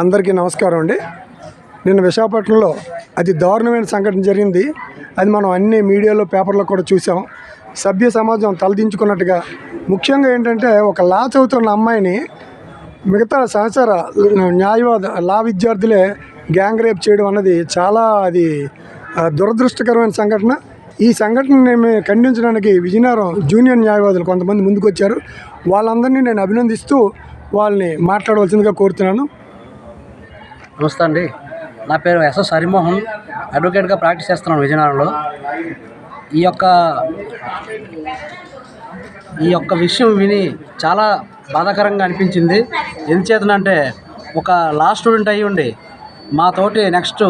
అందరికీ నమస్కారం అండి. నిన్న విశాఖపట్నంలో అతి దారుణమైన సంఘటన జరిగింది. అది మనం అన్ని మీడియాలో పేపర్లో కూడా చూసాం. సభ్య సమాజం తలదించుకున్నట్టుగా. ముఖ్యంగా ఏంటంటే ఒక లా చదువుతున్న అమ్మాయిని మిగతా సహచర న్యాయవాద లా విద్యార్థులే గ్యాంగ్ రేప్ చేయడం అన్నది చాలా అది దురదృష్టకరమైన సంఘటన. ఈ సంఘటనని మేము ఖండించడానికి విజయనగరం జూనియర్ న్యాయవాదులు కొంతమంది ముందుకు వచ్చారు వాళ్ళందరినీ నేను అభినందిస్తూ వాళ్ళని మాట్లాడవలసిందిగా కోరుతున్నాను. నమస్తే అండి. నా పేరు ఎస్ఎస్ హరిమోహన్. అడ్వకేట్గా ప్రాక్టీస్ చేస్తున్నాను విజయనగరంలో. ఈ యొక్క ఈ యొక్క విషయం విని చాలా బాధాకరంగా అనిపించింది. ఎందుచేతనంటే ఒక లా స్టూడెంట్ అయ్యి ఉండి మాతోటి నెక్స్ట్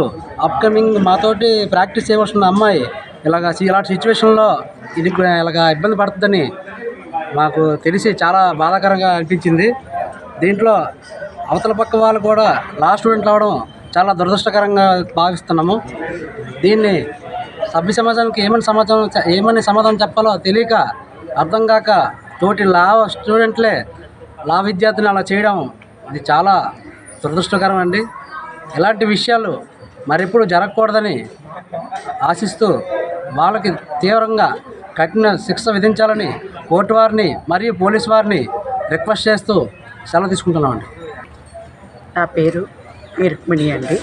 అప్కమింగ్ మాతోటి ప్రాక్టీస్ చేయవలసిన అమ్మాయి ఇలాగ ఇలాంటి సిచ్యువేషన్లో ఇది ఇలాగ ఇబ్బంది పడుతుందని మాకు తెలిసి చాలా బాధాకరంగా అనిపించింది. దీంట్లో అవతల పక్క వాళ్ళు కూడా లాస్ట్ స్టూడెంట్లు అవడం చాలా దురదృష్టకరంగా భావిస్తున్నాము. దీన్ని సభ్య సమాజానికి ఏమని సమాధానం ఏమని సమాధానం చెప్పాలో తెలియక అర్థం కాక తోటి లా స్టూడెంట్లే లా విద్యార్థిని అలా చేయడం ఇది చాలా దురదృష్టకరం అండి. ఇలాంటి విషయాలు మరెప్పుడు జరగకూడదని ఆశిస్తూ వాళ్ళకి తీవ్రంగా కఠిన శిక్ష విధించాలని కోర్టు వారిని మరియు పోలీస్ వారిని రిక్వెస్ట్ చేస్తూ సెలవు తీసుకుంటున్నామండి. నా పేరు రుక్మిణి అండి.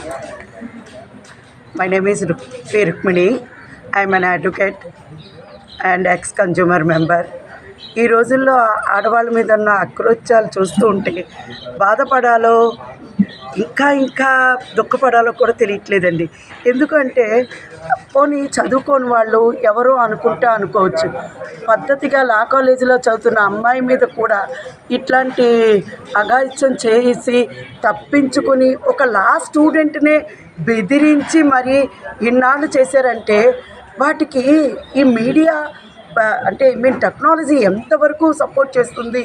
My name is Ruk P Rukmini. I'm an advocate and ex consumer member ఈ రోజుల్లో ఆడవాళ్ళ మీద ఉన్న అక్రోత్యాలు చూస్తూ ఉంటే బాధపడాలో ఇంకా ఇంకా దుఃఖపడాలో కూడా తెలియట్లేదండి. ఎందుకంటే పోనీ చదువుకోని వాళ్ళు ఎవరో అనుకుంటా అనుకోవచ్చు. పద్ధతిగా లా కాలేజీలో చదువుతున్న అమ్మాయి మీద కూడా ఇట్లాంటి అఘాయిత్యం చేసి తప్పించుకొని ఒక లా స్టూడెంట్నే బెదిరించి మరి ఇన్నాళ్ళు చేశారంటే వాటికి ఈ మీడియా అంటే మీన్ టెక్నాలజీ ఎంతవరకు సపోర్ట్ చేస్తుంది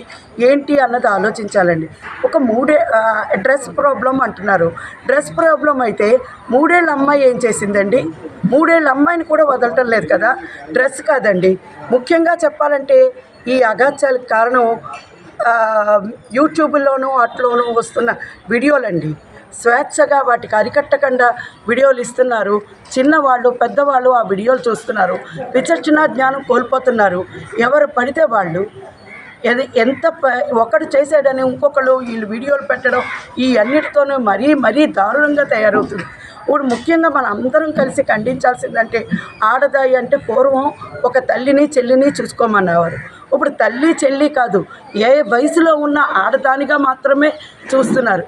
ఏంటి అన్నది ఆలోచించాలండి. ఒక మూడే డ్రెస్ ప్రాబ్లం అంటున్నారు. డ్రెస్ ప్రాబ్లం అయితే మూడేళ్ళ అమ్మాయి ఏం చేసిందండి? మూడేళ్ళ అమ్మాయిని కూడా వదలటం లేదు కదా? డ్రెస్ కాదండి. ముఖ్యంగా చెప్పాలంటే ఈ అగాత్యాలకు కారణం యూట్యూబ్లోనూ అట్లోనూ వస్తున్న వీడియోలండి. స్వేచ్ఛగా వాటికి అరికట్టకుండా వీడియోలు ఇస్తున్నారు. చిన్నవాళ్ళు పెద్దవాళ్ళు ఆ వీడియోలు చూస్తున్నారు. విచక్షణ జ్ఞానం కోల్పోతున్నారు. ఎవరు పడితే వాళ్ళు ఎది ఎంత ఒకడు చేసాడని ఇంకొకళ్ళు వీళ్ళు వీడియోలు పెట్టడం ఈ అన్నిటితోనూ మరీ మరీ దారుణంగా తయారవుతుంది. ఇప్పుడు ముఖ్యంగా మనం అందరం కలిసి ఖండించాల్సిందంటే ఆడదాయి అంటే పూర్వం ఒక తల్లిని చెల్లిని చూసుకోమనేవారు. ఇప్పుడు తల్లి చెల్లి కాదు ఏ వయసులో ఉన్న ఆడదానిగా మాత్రమే చూస్తున్నారు.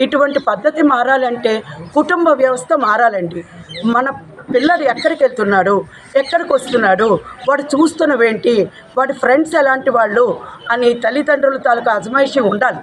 ఇటువంటి పద్ధతి మారాలంటే కుటుంబ వ్యవస్థ మారాలండి. మన పిల్లడు ఎక్కడికి వెళ్తున్నాడు? ఎక్కడికి వస్తున్నాడు? వాడు చూస్తున్నవేంటి వాడి ఫ్రెండ్స్ ఎలాంటి వాళ్ళు? అని తల్లిదండ్రుల తాలూకా అజమాయిషి ఉండాలి.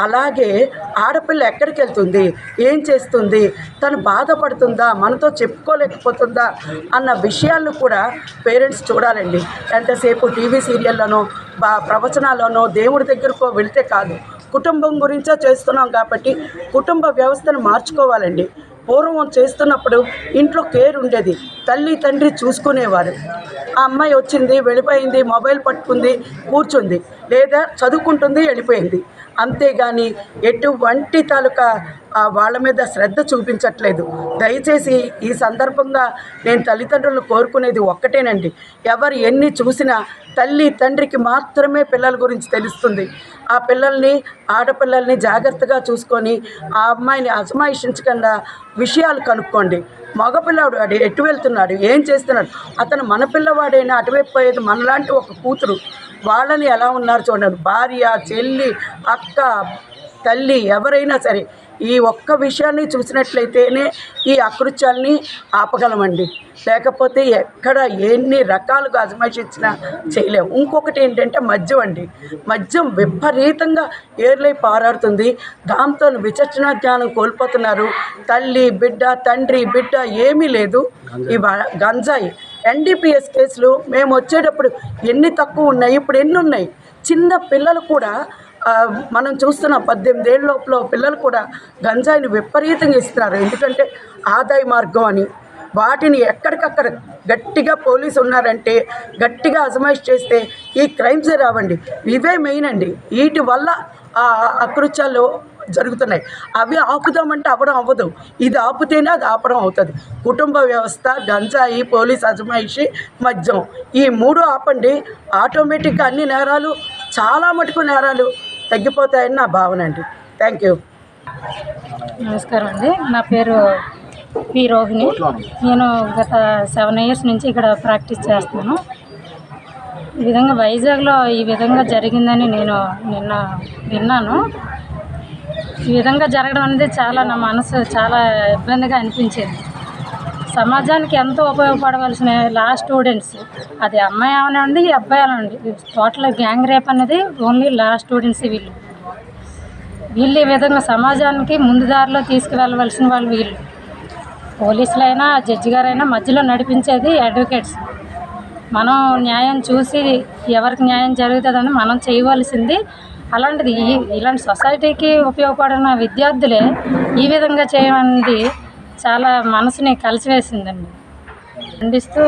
అలాగే ఆడపిల్ల ఎక్కడికి వెళ్తుంది? ఏం చేస్తుంది? తను బాధపడుతుందా? మనతో చెప్పుకోలేకపోతుందా? అన్న విషయాలను కూడా పేరెంట్స్ చూడాలండి. ఎంతసేపు టీవీ సీరియల్లోనో బా ప్రవచనాల్లోనో దేవుడి దగ్గరకు వెళ్తే కాదు. కుటుంబం గురించే చేస్తున్నాం కాబట్టి కుటుంబ వ్యవస్థను మార్చుకోవాలండి. పూర్వం చేస్తున్నప్పుడు ఇంట్లో కేర్ ఉండేది. తల్లి తండ్రి చూసుకునేవారు. ఆ అమ్మాయి వచ్చింది వెళ్ళిపోయింది మొబైల్ పట్టుకుంది కూర్చుంది. లేదా చదువుకుంటుంది వెళ్ళిపోయింది. అంతేగాని ఎటువంటి తాలూకా ఆ, వాళ్ళ మీద శ్రద్ధ చూపించట్లేదు. దయచేసి ఈ సందర్భంగా నేను తల్లిదండ్రులు కోరుకునేది ఒక్కటేనండి. ఎవరు ఎన్ని చూసినా తల్లి తండ్రికి మాత్రమే పిల్లల గురించి తెలుస్తుంది. ఆ పిల్లల్ని ఆడపిల్లల్ని జాగ్రత్తగా చూసుకొని ఆ అమ్మాయిని అజమాయిషించకుండా విషయాలు కనుక్కోండి. మగపిల్లవాడు వాడు ఎటు వెళ్తున్నాడు? ఏం చేస్తున్నాడు? అతను మన పిల్లవాడైనా అటువైపు పోయేది మనలాంటి ఒక కూతురు. వాళ్ళని ఎలా ఉన్నారు చూడండి. భార్య చెల్లి అక్క తల్లి ఎవరైనా సరే ఈ ఒక్క విషయాన్ని చూసినట్లయితేనే ఈ అకృత్యాల్ని ఆపగలమండి. లేకపోతే ఎక్కడ ఎన్ని రకాలుగా అజమాయిషించినా చేయలేము ఇంకొకటి ఏంటంటే మద్యం అండి. మద్యం విపరీతంగా ఏర్లై పారాడుతుంది. దాంతో విచక్షణ జ్ఞానం కోల్పోతున్నారు. తల్లి బిడ్డ తండ్రి బిడ్డ ఏమీ లేదు. ఇవా గంజాయి ఎన్డీపీఎస్ కేసులు మేము వచ్చేటప్పుడు ఎన్ని తక్కువ ఉన్నాయి ఇప్పుడు ఎన్ని ఉన్నాయి? చిన్న పిల్లలు కూడా మనం చూస్తున్న పద్దెనిమిది ఏళ్ళ లోపల పిల్లలు కూడా గంజాయిని విపరీతంగా ఇస్తున్నారు. ఎందుకంటే ఆదాయ మార్గం అని. వాటిని ఎక్కడికక్కడ గట్టిగా పోలీసు ఉన్నారంటే గట్టిగా అజమాయిష్ చేస్తే ఈ క్రైమ్సే రావండి. ఇవే మెయిన్ అండి. వీటి వల్ల ఆ అకృత్యాలు జరుగుతున్నాయి. అవి ఆపుదామంటే అవ్వడం అవ్వదు. ఇది ఆపితేనే అది ఆపడం అవుతుంది. కుటుంబ వ్యవస్థ గంజాయి పోలీస్ అజమాయిషి మద్యం ఈ మూడు ఆపండి. ఆటోమేటిక్గా అన్ని నేరాలు చాలా మటుకు నేరాలు తగ్గిపోతాయని నా భావన అండి. Thank you. నమస్కారం అండి. నా పేరు పి రోహిణి. నేను గత సెవెన్ ఇయర్స్ నుంచి ఇక్కడ ప్రాక్టీస్ చేస్తున్నాను. ఈ విధంగా వైజాగ్లో ఈ విధంగా జరిగిందని నేను నిన్న విన్నాను. ఈ విధంగా జరగడం అనేది చాలా నా మనసు చాలా ఇబ్బందిగా అనిపించేది. సమాజానికి ఎంతో ఉపయోగపడవలసిన లా స్టూడెంట్స్ అది అమ్మాయి అవనండి అబ్బాయి అవనండి టోటల్ గ్యాంగ్ రేప్ అనేది ఓన్లీ లా స్టూడెంట్స్ వీళ్ళు. వీళ్ళు ఈ విధంగా సమాజానికి ముందు దారిలో తీసుకువెళ్ళవలసిన వాళ్ళు వీళ్ళు. పోలీసులైనా జడ్జి గారైనా మధ్యలో నడిపించేది అడ్వకేట్స్ మనం న్యాయం చూసి ఎవరికి న్యాయం జరుగుతుందని మనం చేయవలసింది. అలాంటిది ఇలాంటి సొసైటీకి ఉపయోగపడిన విద్యార్థులే ఈ విధంగా చేయమన్నది చాలా మనసుని కలిసివేసిందండి. ఖండిస్తూ